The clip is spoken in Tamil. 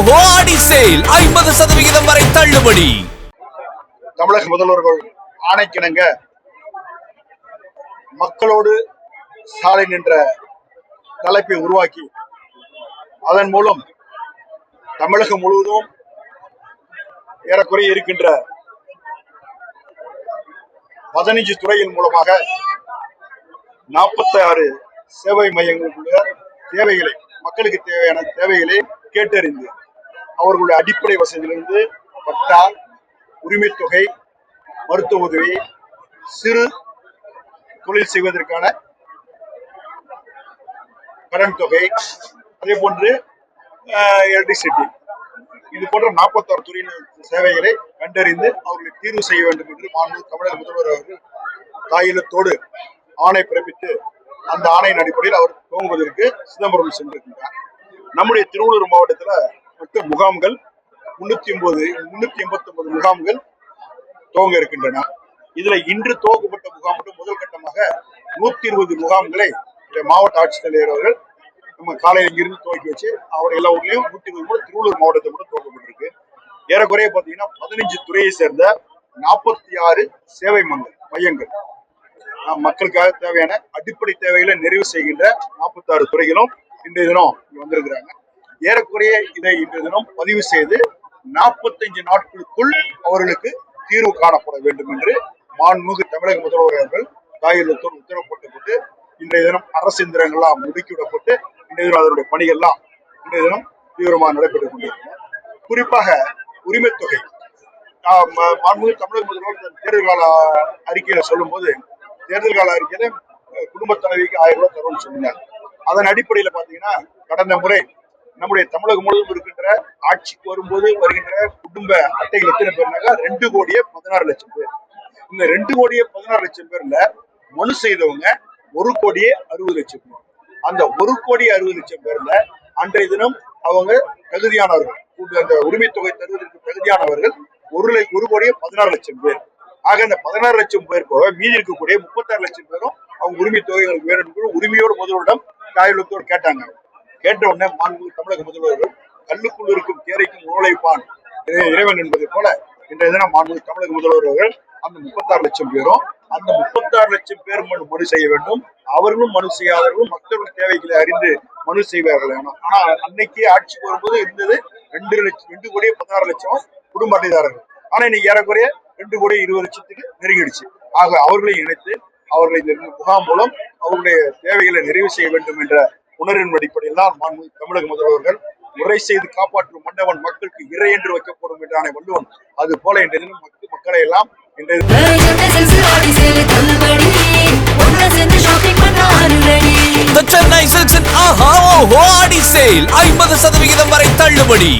சேல் ஐம்பது சதவிகிதம் வரை தள்ளுபடி. தமிழக முதல்வர்கள் ஆணைக்கிணங்க. மக்களோடு சாலை நின்ற தலைப்பை உருவாக்கி அதன் மூலம் தமிழகம் முழுவதும் ஏறக்குறைய இருக்கின்ற பதினைஞ்சு துறையின் மூலமாக நாற்பத்தி ஆறு சேவை மையங்களுக்குள்ள தேவைகளை மக்களுக்கு தேவையான தேவைகளை கேட்டறிந்து அவர்களுடைய அடிப்படை வசதியிலிருந்து பட்டா உரிமைத் தொகை மருத்துவ உதவி சிறு தொழில் செய்வதற்கான கடன் தொகை அதே போன்று எலக்ட்ரிசிட்டி இது போன்ற நாற்பத்தாறு துறையின் சேவைகளை கண்டறிந்து அவர்களை தீர்வு செய்ய வேண்டும் என்று மாண்பு தமிழக முதல்வர் அவர்கள் தாயிலத்தோடு ஆணை பிறப்பித்து அந்த ஆணையின் அடிப்படையில் அவர் துவங்குவதற்கு சிதம்பரம் சென்றிருக்கின்றார் நம்முடைய திருவள்ளூர் மாவட்டத்தில் மட்டும் முகாம்கள் முன்னூத்தி ஒன்பது முன்னூத்தி எண்பத்தி ஒன்பது முகாம்கள் துவங்க இருக்கின்றன. இதுல இன்று துவக்கப்பட்ட முகாம் மட்டும் முதல் கட்டமாக நூத்தி இருபது முகாம்களை இந்த மாவட்ட ஆட்சித்தலைவர் அவர்கள் நம்ம காலையில் இங்கிருந்து துவக்கி வச்சு அவர் எல்லா ஊர்லயும் நூத்தி இருபது கூட திருவள்ளூர் மாவட்டத்தை மட்டும் துவக்கப்பட்டிருக்கு. ஏறக்குறைய பாத்தீங்கன்னா பதினஞ்சு துறையை சேர்ந்த நாற்பத்தி ஆறு சேவை மங்கள் மையங்கள். மக்களுக்காக தேவையான அடிப்படை தேவைகளை நிறைவு செய்கின்ற நாற்பத்தாறு துறைகளும் இன்றைய தினம் வந்திருக்கிறாங்க. ஏறக்குறைய இதை இன்று தினம் பதிவு செய்து நாற்பத்தஞ்சு நாட்களுக்குள் அவர்களுக்கு தீர்வு காணப்பட வேண்டும் என்று மாண்புமிகு தமிழக முதல்வர் அவர்கள் தாயிலத்தோடு உத்தரவு போட்டுக்கொண்டு இன்றைய தினம் அரசு எந்திரங்கள்லாம் முடுக்கிவிடப்பட்டு இன்றைய தினம் அதனுடைய பணிகள்லாம் இன்றைய தினம் தீவிரமாக நடைபெற்றுக் கொண்டிருக்கிறோம் குறிப்பாக உரிமைத் தொகை. ஆஹ் மாண்புமிகு தமிழக முதல்வர் தன் தேர்தல் கால அறிக்கையில சொல்லும்போது தேர்தல் கால அறிக்கையில அஹ், குடும்பத் தலைவிக்கு ஆயிரம் ரூபாய் தரும்னு சொன்னார். அதன் அடிப்படையில பாத்தீங்கன்னா கடந்த முறை நம்முடைய தமிழகம் முழுவதும் இருக்கின்ற ஆட்சிக்கு வரும்போது வருகின்ற குடும்ப அட்டைகள் எத்தனை பேர்னாக்கா ரெண்டு கோடியே பதினாறு லட்சம் பேர். இந்த ரெண்டு கோடியே பதினாறு லட்சம் பேர்ல மனு செய்தவங்க ஒரு கோடியே அறுபது லட்சம் பேர். அந்த ஒரு கோடி அறுபது லட்சம் பேர்ல அன்றைய தினம் அவங்க தகுதியானவர்கள் அந்த உரிமை தொகை தருவதற்கு தகுதியானவர்கள் ஒரு ஒரு கோடியே பதினாறு லட்சம் பேர். ஆக இந்த பதினாறு லட்சம் பேர் போக மீதி இருக்கக்கூடிய முப்பத்தாறு லட்சம் பேரும் அவங்க உரிமை தொகைகளுக்கு வேணும் உரிமையோடு முதலிடம் தாயுள்ளத்தோடு கேட்டாங்க. கேட்ட உடனே மாண்பு தமிழக முதல்வர்கள் கல்லுக்குள் இருக்கும் தேரைக்கும் நூலைப்பான் இறைவன் என்பதை போல இன்றைய தினம் மாண்பு தமிழக முதல்வர் அவர்கள் அந்த முப்பத்தாறு லட்சம் பேரும் அந்த முப்பத்தாறு லட்சம் பேர் மனு மனு செய்ய வேண்டும். அவர்களும் மனு செய்யாதவர்களும் மக்களின் தேவைகளை அறிந்து மனு செய்வார்கள். ஆனா ஆனா அன்னைக்கு ஆட்சிக்கு வரும்போது இருந்தது ரெண்டு லட்சம் ரெண்டு கோடியே பதினாறு லட்சம் குடும்ப அட்டைதாரர்கள். ஆனா இன்னைக்கு ஏறக்குறைய ரெண்டு கோடி இருபது லட்சத்துக்கு நெருங்கிடுச்சு. ஆக அவர்களை இணைத்து அவர்களை இந்த முகாம் மூலம் அவருடைய தேவைகளை நிறைவு செய்ய வேண்டும் என்ற உணர்வின் அடிப்படையில் தான் தமிழக முதல்வர்கள் முறை செய்து காப்பாற்றும் மன்னவன் மக்களுக்கு இறை என்று வைக்கப்படும் என்றானே வள்ளுவன். அது போல இன்றைய தினம் மக்கள் மக்களை எல்லாம் in Aha Oho Aadi sale. ஐம்பது சதவிகிதம் வரை தள்ளுபடி.